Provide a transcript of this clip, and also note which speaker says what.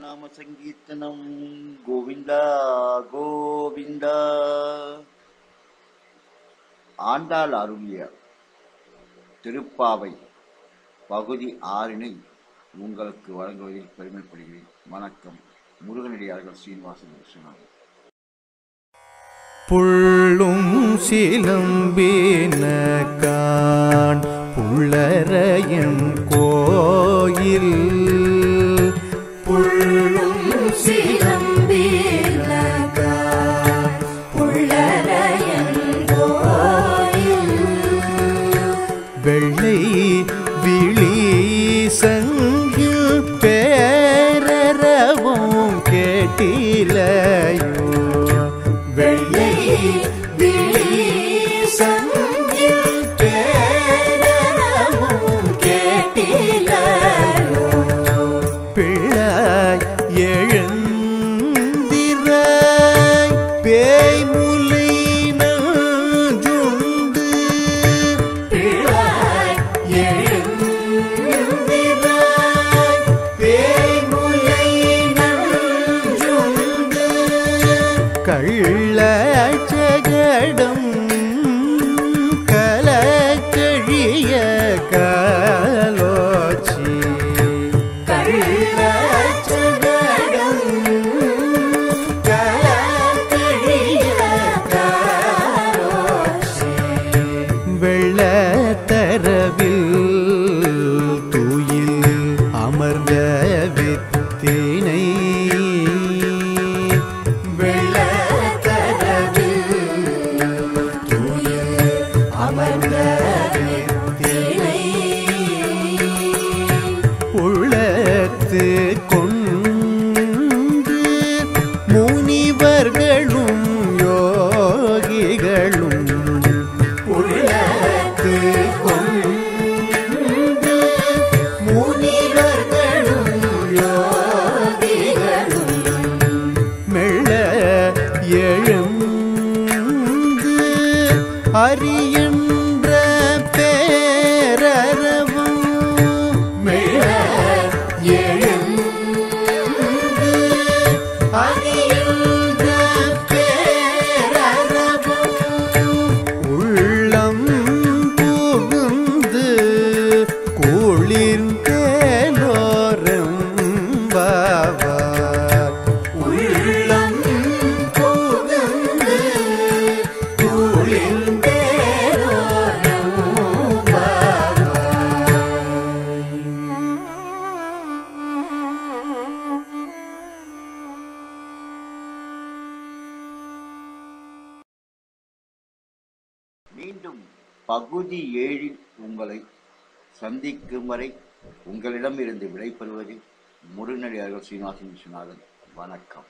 Speaker 1: நாம சங்கீர்த்தனம் கோவிந்தா கோவிந்தா. ஆண்டாள் அருளிய திருப்பாவை பகுதி ஆறினை உங்களுக்கு வழங்குவதில் பெருமைப்படுகிறேன். வணக்கம். முருகனடியார்கள் சீனிவாசன் கிருஷ்ணன்.
Speaker 2: புள்ளும் சிலம்பின கான் புள்ளரையன் கோயில். வெள்ளை விழி சங்கில் பேரறவும் கேட்டிலையோ? வெள்ளை
Speaker 3: விழி சங்கில் பேரறவும் கேட்டிலையோ?
Speaker 2: பிள்ளாய் எழுந்திராய் பேய்முலை கள்ளச்சகடம் கலக்கழிய காலோச்சி.
Speaker 3: கள்ளச்சகடம்
Speaker 2: அமர்ந்த உள்ளத்து கொண்டு முனிவர்களும் யோகிகளும் உள்ளத்து கொண்டு முனிவர்களும் யோகிகளும் மெல்ல
Speaker 1: மீண்டும் பகுதி ஏழில் உங்களை சந்திக்கும் வரை உங்களிடமிருந்து விடைபெறுவது முருகனடியார்கள் ஸ்ரீனிவாசன் விஸ்வநாதன். வணக்கம்.